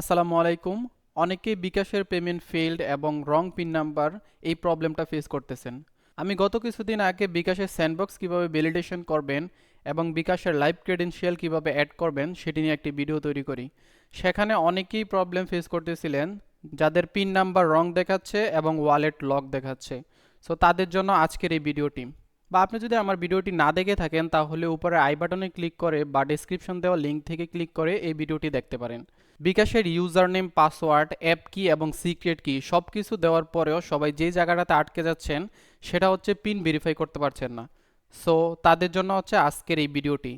আসসালামু আলাইকুম। অনেকেই বিকাশের পেমেন্ট ফেইল্ড এবং রং পিন নাম্বার এই প্রবলেমটা ফেস করতেছেন। আমি গত কিছুদিন আগে বিকাশের স্যান্ডবক্স কীভাবে ভ্যালিডেশন করবেন এবং বিকাশের লাইভ ক্রেডেনশিয়াল কীভাবে অ্যাড করবেন সেটি নিয়ে একটি ভিডিও তৈরি করি। সেখানে অনেকেই প্রবলেম ফেস করতেছিলেন, যাদের পিন নাম্বার রং দেখাচ্ছে এবং ওয়ালেট লক দেখাচ্ছে। সো তাদের জন্য আজকের এই ভিডিওটি বা আপনি যদি আমার ভিডিওটি না দেখে থাকেন, তাহলে উপরে আই বাটনে ক্লিক করে বা ডেসক্রিপশন দেওয়া লিঙ্ক থেকে ক্লিক করে এই ভিডিওটি দেখতে পারেন। বিকাশের ইউজার নেম পাসওয়ার্ড অ্যাপ কি এবং সিক্রেট কি সব কিছু দেওয়ার পরেও সবাই যে জায়গাটাতে আটকে যাচ্ছেন, সেটা হচ্ছে পিন ভেরিফাই করতে পারছেন না। সো তাদের জন্য হচ্ছে আজকের এই ভিডিওটি।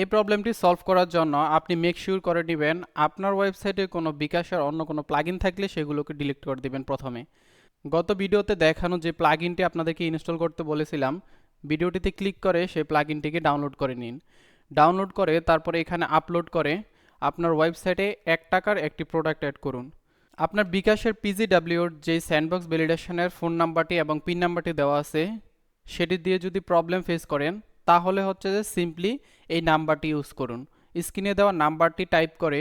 এই প্রবলেমটি সলভ করার জন্য আপনি মেক শিওর করে নেবেন, আপনার ওয়েবসাইটে কোনো বিকাশের অন্য কোনো প্লাগইন থাকলে সেগুলোকে ডিলিট করে দিবেন প্রথমে। গত ভিডিওতে দেখানো যে প্লাগইনটি আপনাদেরকে ইনস্টল করতে বলেছিলাম, ভিডিওটিতে ক্লিক করে সেই প্লাগইনটিকে ডাউনলোড করে নিন। ডাউনলোড করে তারপরে এখানে আপলোড করে আপনার ওয়েবসাইটে এক টাকার একটি প্রোডাক্ট অ্যাড করুন। আপনার বিকাশের পিজিডাব্লিউর যে স্যান্ডবক্স ভ্যালিডেশনের ফোন নাম্বারটি এবং পিন নাম্বারটি দেওয়া আছে, সেটি দিয়ে যদি প্রবলেম ফেস করেন, তাহলে হচ্ছে যে সিম্পলি এই নাম্বারটি ইউজ করুন। স্ক্রিনে দেওয়া নাম্বারটি টাইপ করে,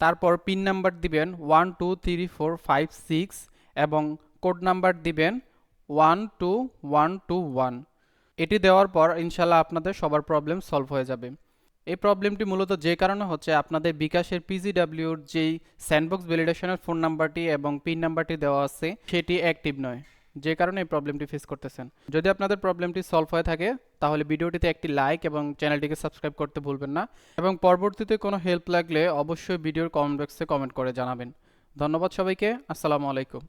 তারপর পিন নাম্বার দিবেন one two three four five six এবং কোড নাম্বার দিবেন one two one two one এটি দেওয়ার পর ইনশাল্লাহ আপনাদের সবার প্রবলেম সলভ হয়ে যাবে। এই প্রবলেমটি মূলত যে কারণে হচ্ছে আপনাদের বিকাশের পিজিডাব্লিউর যেই স্যান্ডবক্স ভ্যালিডেশনের ফোন নাম্বারটি এবং পিন নাম্বারটি দেওয়া আছে, সেটি অ্যাক্টিভ নয়। যে কারণে এই প্রবলেমটি ফেস করতেছেন। যদি আপনাদের প্রবলেমটি সলভ হয়ে থাকে, তাহলে ভিডিওটিতে একটি লাইক এবং চ্যানেলটিকে সাবস্ক্রাইব করতে ভুলবেন না। এবং পরবর্তীতে কোনো হেল্প লাগলে অবশ্যই ভিডিওর কমেন্ট বক্সে কমেন্ট করে জানাবেন। ধন্যবাদ সবাইকে। আসসালামু আলাইকুম।